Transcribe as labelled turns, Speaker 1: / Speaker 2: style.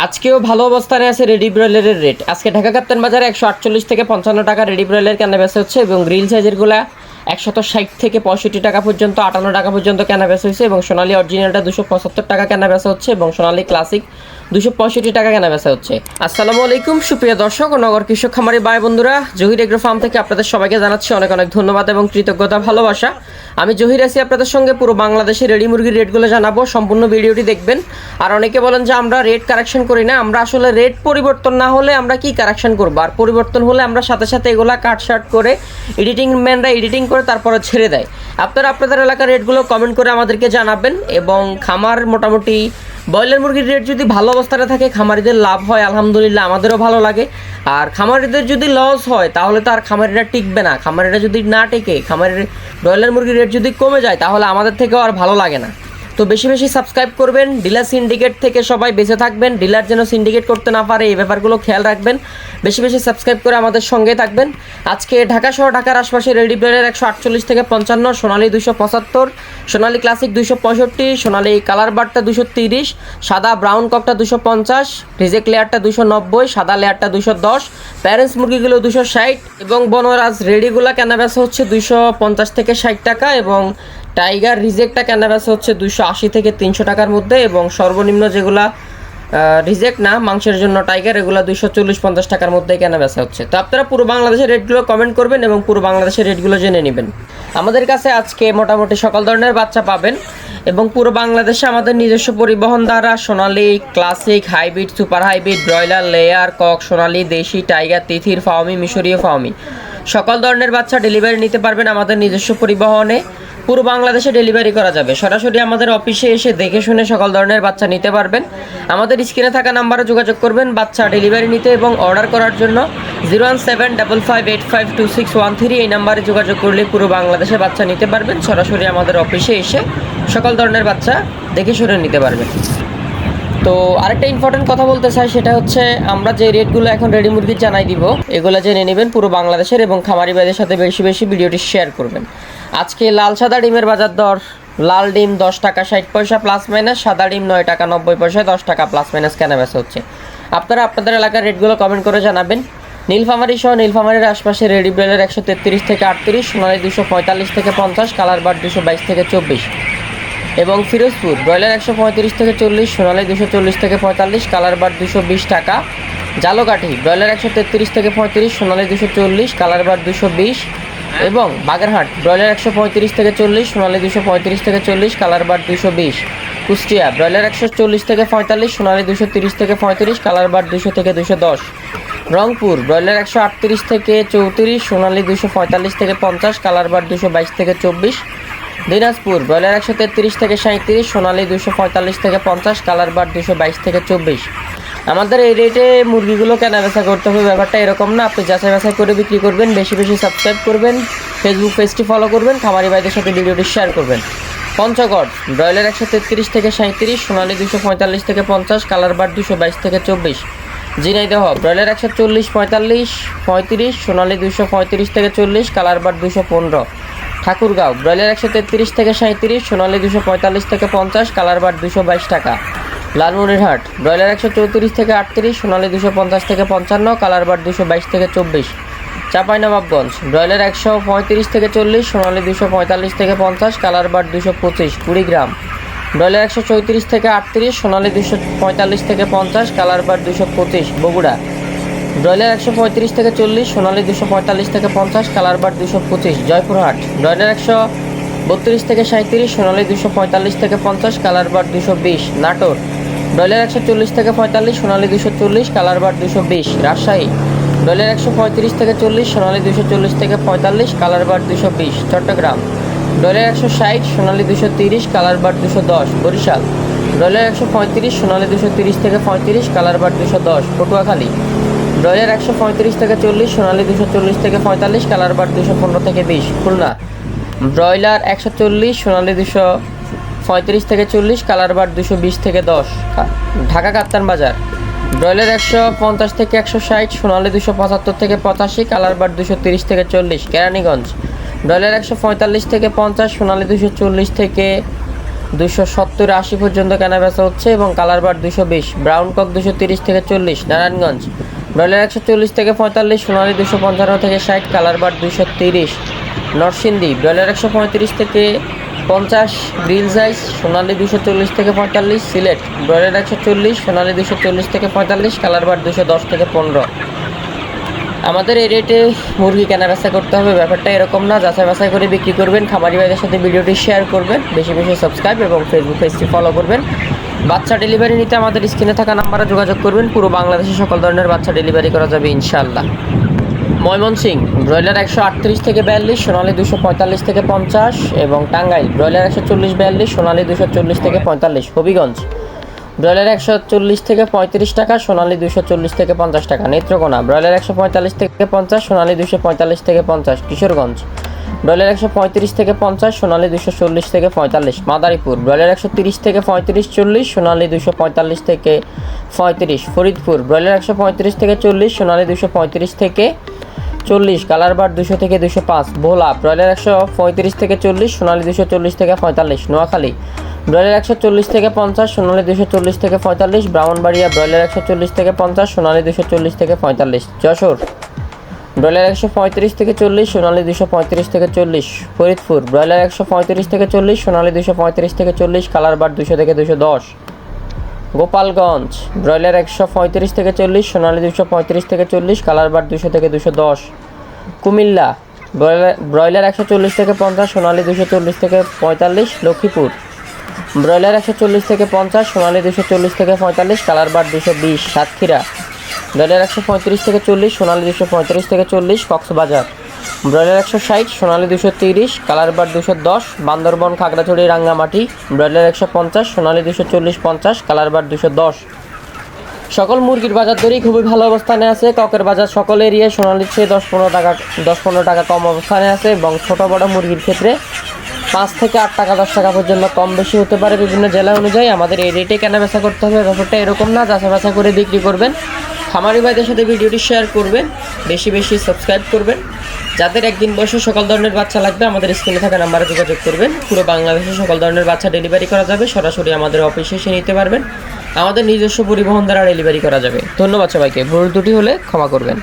Speaker 1: আজকেও ভালো অবস্থানে আছে রেডি ব্রয়লারের রেট আজকে ঢাকা কাপ্তান বাজারে একশো আটচল্লিশ থেকে পঞ্চান্ন টাকা রেডি ব্রয়লার কেনা বেচা হচ্ছে এবং গ্রিল সাইজেরগুলা একশত ষাট থেকে পঁয়ষট্টি টাকা পর্যন্ত, আটান্ন টাকা পর্যন্ত কেনা বেচা হয়েছে এবং সোনালী অরিজিনালটা দুশো পঁচাত্তর টাকা কেনা বেচা হচ্ছে এবং সোনালী ক্লাসিক দুশো পঁয়ষট্টি টাকা কেনা বেচা হচ্ছে। আসসালামু আলাইকুম, সুপ্রিয় দর্শক ও নগর কৃষক খামারি ভাই বন্ধুরা জহির এগ্রো ফার্ম থেকে আপনাদের সবাইকে জানাচ্ছি অনেক অনেক ধন্যবাদ এবং কৃতজ্ঞতা, ভালোবাসা। আমি জহির আছি আপনাদের সঙ্গে, পুরো বাংলাদেশের রেডি মুরগির রেটগুলো জানাব, সম্পূর্ণ ভিডিওটি দেখবেন। আর অনেকে বলেন যে আমরা রেট কারেকশন করি না, আমরা আসলে রেট পরিবর্তন না হলে আমরা কি কারেকশন করব? আর পরিবর্তন হলে আমরা সাথে সাথে এগুলা কাট শার্ট করে এডিটিং ম্যানরা এডিটিং করে তারপরে ছেড়ে দেয়। আপনারা আপনাদের এলাকার রেটগুলো কমেন্ট করে আমাদেরকে জানাবেন এবং খামার মোটামুটি ব্রয়লার মুরগির রেট যদি ভালো অবস্থাতে থাকে, খামারিদের লাভ হয়, আলহামদুলিল্লাহ আমাদেরও ভালো লাগে। আর খামারিদের যদি লস হয়, তাহলে তো আর খামারিরা টিকবে না। খামারিরা যদি না টেকে, খামারের ব্রয়লার মুরগির রেট যদি কমে যায়, তাহলে আমাদের থেকেও আর ভালো লাগে না। তো বেশি বেশি সাবস্ক্রাইব করবেন ডিলার সিন্ডিকেট থেকে সবাই বেঁচে থাকবেন ডিলার যেন সিন্ডিকেট করতে না পারে, এই ব্যাপারগুলো খেয়াল রাখবেন। বেশি বেশি সাবস্ক্রাইব করে আমাদের সঙ্গে থাকবেন। আজকে ঢাকা সহ ঢাকার আশপাশে রেডি ব্রেডের একশো আটচল্লিশ থেকে পঞ্চান্ন, সোনালি দুশো পঁচাত্তর, সোনালি ক্লাসিক দুশো পঁয়ষট্টি, সোনালি কালার বারটা দুশো তিরিশ, সাদা ব্রাউন কপটা দুশো পঞ্চাশ, রিজেক্ট লেয়ারটা দুশো নব্বই, সাদা লেয়ারটা দুশো দশ প্যারেন্টস মুরগিগুলো দুশো ষাট, এবং বনরাজ রেডিগুলো কেনা হচ্ছে দুশো পঞ্চাশ থেকে ষাট টাকা, এবং টাইগার রিজেক্টটা কেনা বেচা হচ্ছে দুশো আশি থেকে তিনশো টাকার মধ্যে এবং সর্বনিম্ন যেগুলা রিজেক্ট না, মাংসের জন্য টাইগার, এগুলো দুশো চল্লিশ পঞ্চাশ টাকার মধ্যে কেনা বেচা হচ্ছে। তো আপনারা পুরো বাংলাদেশের রেটগুলো কমেন্ট করবেন এবং পুরো বাংলাদেশের রেটগুলো জেনে নেবেন। আমাদের কাছে আজকে মোটামুটি সকল ধরনের বাচ্চা পাবেন এবং পুরো বাংলাদেশে আমাদের নিজস্ব পরিবহন দ্বারা Sonali classic hybrid super hybrid broiler layer cock Sonali, দেশি টাইগার তিথির, ফাওমি, মিশরীয় ফাওমি। সকল ধরনের বাচ্চা ডেলিভারি নিতে পারবেন আমাদের নিজস্ব পরিবহনে। পুরো বাংলাদেশে ডেলিভারি করা যাবে। সরাসরি আমাদের অফিসে এসে দেখে শুনে সকল ধরনের বাচ্চা নিতে পারবেন। আমাদের স্ক্রিনে থাকা নাম্বারে যোগাযোগ করবেন, বাচ্চা ডেলিভারি নিতে এবং অর্ডার করার জন্য zero one seven double five eight five two six one three এই নাম্বারে যোগাযোগ করলে পুরো বাংলাদেশে বাচ্চা নিতে পারবেন। সরাসরি আমাদের অফিসে এসে সকল ধরনের বাচ্চা দেখে শুনে নিতে পারবেন। তো আরেকটা ইম্পর্টেন্ট কথা বলতে চাই, সেটা হচ্ছে আমরা যে রেটগুলো এখন রেডি মুরগির জানাই দিব, এগুলো জেনে নেবেন পুরো বাংলাদেশের এবং খামারি ভাইদের সাথে বেশি বেশি ভিডিওটি শেয়ার করবেন। আজকে লাল সাদা ডিমের বাজার দর, লাল ডিম দশ টাকা ষাট পয়সা প্লাস মাইনাস সাদা ডিম নয় টাকা নব্বই পয়সা দশ টাকা প্লাস মাইনাস কেনা বেচা হচ্ছে? আপনারা আপনাদের এলাকার রেটগুলো কমেন্ট করে জানাবেন। নীলফামারি সহ নীলফামারির আশপাশে রেডি ব্রেলের একশো তেত্রিশ থেকে আটত্রিশ সোনালি দুশো পঁয়তাল্লিশ থেকে পঞ্চাশ কালার বার দুশো বাইশ থেকে চব্বিশ। এবং ফিরোজপুর, ব্রয়লার একশো পঁয়ত্রিশ থেকে চল্লিশ, সোনালি দুশো চল্লিশ থেকে পঁয়তাল্লিশ কালার বার দুশো বিশ টাকা। জালোকাঠি, ব্রয়লার একশো তেত্রিশ থেকে পঁয়ত্রিশ, সোনালি দুশো চল্লিশ কালার বার দুশো বিশ। এবং বাগেরহাট, ব্রয়লার একশো পঁয়ত্রিশ থেকে চল্লিশ, সোনালি দুশো পঁয়ত্রিশ থেকে চল্লিশ কালার বার দুশো বিশ। কুষ্টিয়া, ব্রয়লার একশো চল্লিশ থেকে পঁয়তাল্লিশ, সোনালি দুশো তিরিশ থেকে পঁয়ত্রিশ কালার বার দুশো থেকে দুশো দশ। রংপুর, ব্রয়লার একশো আটত্রিশ থেকে চৌত্রিশ, সোনালি দুশো পঁয়তাল্লিশ থেকে পঞ্চাশ কালার বার দুশো বাইশ থেকে চব্বিশ। দিনাজপুর, ব্রয়লার একশো তেত্রিশ থেকে সাঁত্রিশ সোনালি দুশো পঁয়তাল্লিশ থেকে পঞ্চাশ, কালার বার দুশো বাইশ থেকে চব্বিশ। আমাদের এই রেটে মুরগিগুলো কেনা বেচা করতে হবে, ব্যাপারটা এরকম না, আপনি যাচাই বাছাই করে বিক্রি করবেন, বেশি বেশি সাবস্ক্রাইব করবেন ফেসবুক পেজটি ফলো করবেন, খামারি ভাইদের সাথে ভিডিওটি শেয়ার করবেন। পঞ্চগড়, ব্রয়লার একশো তেত্রিশ থেকে সাঁত্রিশ সোনালি দুশো পঁয়তাল্লিশ থেকে পঞ্চাশ, কালার বার দুশো বাইশ থেকে চব্বিশ। ঝিনাইদহ, ব্রয়লার একশো চল্লিশ পঁয়তাল্লিশ, পঁয়ত্রিশ, সোনালি দুশো পঁয়ত্রিশ থেকে চল্লিশ, কালার বার দুশো পনেরো। ঠাকুরগাঁও, ব্রয়লার একশো তেত্রিশ থেকে সাঁত্রিশ সোনালি দুশো পঁয়তাল্লিশ থেকে পঞ্চাশ কালার বার দুশো বাইশ টাকা। লালমনিরহাট, ব্রয়লার একশো চৌত্রিশ থেকে আটত্রিশ, সোনালি দুশো পঞ্চাশ থেকে পঞ্চান্ন কালার বার দুশো বাইশ থেকে চব্বিশ। চাঁপাইনবাবগঞ্জ, ব্রয়লার একশো পঁয়ত্রিশ থেকে চল্লিশ, সোনালি দুশো পঁয়তাল্লিশ থেকে পঞ্চাশ কালার বার দুশো পঁচিশ, কুড়িগ্রাম। ব্রয়লার একশো চৌত্রিশ থেকে আটত্রিশ, সোনালি দুশো পঁয়তাল্লিশ থেকে পঞ্চাশ কালার বার দুশো পঁচিশ, বগুড়া। ব্রয়লার একশো পঁয়ত্রিশ থেকে চল্লিশ, সোনালি দুশো পঁয়তাল্লিশ থেকে পঞ্চাশ কালার বার দুশো পঁচিশ, জয়পুরহাট। ব্রয়লার একশো বত্রিশ থেকে সাঁত্রিশ সোনালি দুশো পঁয়তাল্লিশ থেকে পঞ্চাশ কালার বার দুশো বিশ, নাটোর। ব্রয়লার একশো চল্লিশ থেকে পঁয়তাল্লিশ, সোনালি দুশো চল্লিশ কালার বার দুশো বিশ, রাজশাহী। ব্রয়লার একশো পঁয়ত্রিশ থেকে চল্লিশ, সোনালি দুশো চল্লিশ থেকে পঁয়তাল্লিশ কালার বার দুশো বিশ, চট্টগ্রাম। ব্রয়লার একশো ষাট, সোনালি দুশো তিরিশ কালার বার দুশো দশ, বরিশাল। ব্রয়লার একশো পঁয়ত্রিশ, সোনালি দুশো তিরিশ থেকে পঁয়ত্রিশ কালার বার দুশো দশ, পটুয়াখালী। ব্রয়লার একশো পঁয়ত্রিশ থেকে চল্লিশ, সোনালি দুশো চল্লিশ থেকে পঁয়তাল্লিশ, কালার বার দুশো পনেরো থেকে বিশ। খুলনা। ব্রয়লার একশো চল্লিশ, সোনালি দুশো পঁয়ত্রিশ থেকে চল্লিশ, কালার বার দুশো বিশ থেকে দশ। ঢাকা কাপ্তান বাজার। ব্রয়লার একশো পঞ্চাশ থেকে একশো ষাট, সোনালি দুশো পঁচাত্তর থেকে পঁচাশি, কালার বার দুশো তিরিশ থেকে চল্লিশ। কেরানীগঞ্জ। ব্রয়লার একশো পঁয়তাল্লিশ থেকে পঞ্চাশ, সোনালি দুশো চল্লিশ থেকে দুশো সত্তর আশি পর্যন্ত কেনা বেচা হচ্ছে এবং কালার বার দুশো বিশ। ব্রাউন কক দুশো তিরিশ থেকে চল্লিশ। নারায়ণগঞ্জ। ব্রয়লার একশো চল্লিশ থেকে পঁয়তাল্লিশ, সোনালি দুশো পঞ্চান্ন থেকে ষাট, কালার বার দুশো তিরিশ। নরসিংদী, ব্রয়লার একশো পঁয়ত্রিশ থেকে পঞ্চাশ গ্রিল সাইজ, সোনালি দুশো চল্লিশ থেকে পঁয়তাল্লিশ, সিলেট, ব্রয়লার একশো চল্লিশ, সোনালি দুশো চল্লিশ থেকে পঁয়তাল্লিশ, কালার বার দুশো দশ থেকে পনেরো। আমাদের এই রেটে মুরগি কেনা বেচা করতে হবে। ব্যাপারটা এরকম না, যাচাই বাছাই করে বিক্রি করবেন, খামারি ভাইদের সাথে ভিডিওটি শেয়ার করবেন, বেশি বেশি সাবস্ক্রাইব এবং ফেসবুক পেজটি ফলো করবেন। বাচ্চা ডেলিভারি নিতে আমাদের স্ক্রিনে থাকা নাম্বারে যোগাযোগ করবেন। পুরো বাংলাদেশে সকল ধরনের বাচ্চা ডেলিভারি করা যাবে ইনশাআল্লাহ। ময়মনসিং ব্রয়লার একশো আটত্রিশ থেকে বিয়াল্লিশ, সোনালি দুশো পঁয়তাল্লিশ থেকে পঞ্চাশ এবং টাঙ্গাইল ব্রয়লার একশো চল্লিশ বিয়াল্লিশ, সোনালি দুশো চল্লিশ থেকে পঁয়তাল্লিশ। হবিগঞ্জ। ব্রয়লার একশো চল্লিশ থেকে পঁয়ত্রিশ টাকা, সোনালি দুশো চল্লিশ থেকে পঞ্চাশ টাকা। নেত্রকোনা, ব্রয়লার একশো পঁয়তাল্লিশ থেকে পঞ্চাশ, সোনালি দুশো পঁয়তাল্লিশ থেকে পঞ্চাশ। কিশোরগঞ্জ, ব্রয়লার একশো পঁয়ত্রিশ থেকে পঞ্চাশ, সোনালি দুশো চল্লিশ থেকে পঁয়তাল্লিশ। মাদারীপুর, ব্রয়লার একশো তিরিশ থেকে পঁয়ত্রিশ, চল্লিশ, সোনালি দুশো পঁয়তাল্লিশ থেকে পঁয়ত্রিশ। ফরিদপুর, ব্রয়লার একশো পঁয়ত্রিশ থেকে চল্লিশ, সোনালি দুশো পঁয়ত্রিশ থেকে চল্লিশ। কালার বার দুশো থেকে দুশো পাঁচ। ভোলা, ব্রয়লার একশো পঁয়ত্রিশ থেকে চল্লিশ, সোনালি দুশো চল্লিশ থেকে পঁয়তাল্লিশ। নোয়াখালী ব্রয়লার একশো চল্লিশ থেকে পঞ্চাশ, সোনালি দুশো চল্লিশ থেকে পঁয়তাল্লিশ, ব্রাহ্মণবাড়িয়া ব্রয়লার একশো চল্লিশ থেকে পঞ্চাশ, সোনালি দুশো চল্লিশ থেকে পঁয়তাল্লিশ। যশোর, ব্রয়লার একশো পঁয়ত্রিশ থেকে চল্লিশ, সোনালি দুশো পঁয়ত্রিশ থেকে চল্লিশ। ফরিদপুর, ব্রয়লার একশো পঁয়ত্রিশ থেকে চল্লিশ, সোনালি দুশো পঁয়ত্রিশ থেকে চল্লিশ কালার বার দুশো থেকে দুশো দশ। গোপালগঞ্জ, ব্রয়লার একশো পঁয়ত্রিশ থেকে চল্লিশ, সোনালি দুশো পঁয়ত্রিশ থেকে চল্লিশ কালার বার দুশো থেকে দুশো দশ। কুমিল্লা, ব্রয়লার ব্রয়লার একশো চল্লিশ থেকে পঞ্চাশ, সোনালি দুশো চল্লিশ থেকে পঁয়তাল্লিশ, লক্ষ্মীপুর। ব্রয়লার একশো চল্লিশ থেকে পঞ্চাশ, সোনালি দুশো চল্লিশ থেকে পঁয়তাল্লিশ, কালার বার দুশো বিশ, সাতক্ষীরা। ব্রয়লার একশো পঁয়ত্রিশ থেকে চল্লিশ, সোনালি দুশো পঁয়ত্রিশ থেকে চল্লিশ, কক্সবাজার। ব্রয়লার একশো ষাট, সোনালি দুশো তিরিশ, কালার বার দুশো দশ, বান্দরবন, খাগড়াছড়ি, রাঙ্গামাটি। ব্রয়লার একশো পঞ্চাশ, সোনালি দুশো চল্লিশ, পঞ্চাশ, কালার বার দুশো দশ। সকল মুরগির বাজার দরই খুবই ভালো অবস্থানে আছে। ককের বাজার সকল এরিয়ায় সোনালির চেয়ে দশ পনেরো টাকা, দশ পনেরো টাকা কম অবস্থানে আছে এবং ছোটো বড় মুরগির ক্ষেত্রে পাঁচ থেকে আট টাকা, দশ টাকা পর্যন্ত কম বেশি হতে পারে বিভিন্ন জেলা অনুযায়ী। আমাদের এই রেটে কেনা বেচা করতে হবে, ব্যাপারটা এরকম না, যাচা বাছা করে বিক্রি করবেন। খামারি ভাইদের সাথে ভিডিওটি শেয়ার করবেন, বেশি বেশি সাবস্ক্রাইব করবেন। যাদের একদিন বয়সে সকল ধরনের বাচ্চা লাগবে, আমাদের স্ক্রিনে থাকা নাম্বারে যোগাযোগ করবেন। পুরো বাংলাদেশে সকল ধরনের বাচ্চা ডেলিভারি করা যাবে, সরাসরি আমাদের অফিসে এসে নিতে পারবেন। আমাদের নিজস্ব পরিবহন দ্বারা ডেলিভারি করা যাবে। ধন্যবাদ সবাইকে। ভুল দুটি হলে ক্ষমা করবেন।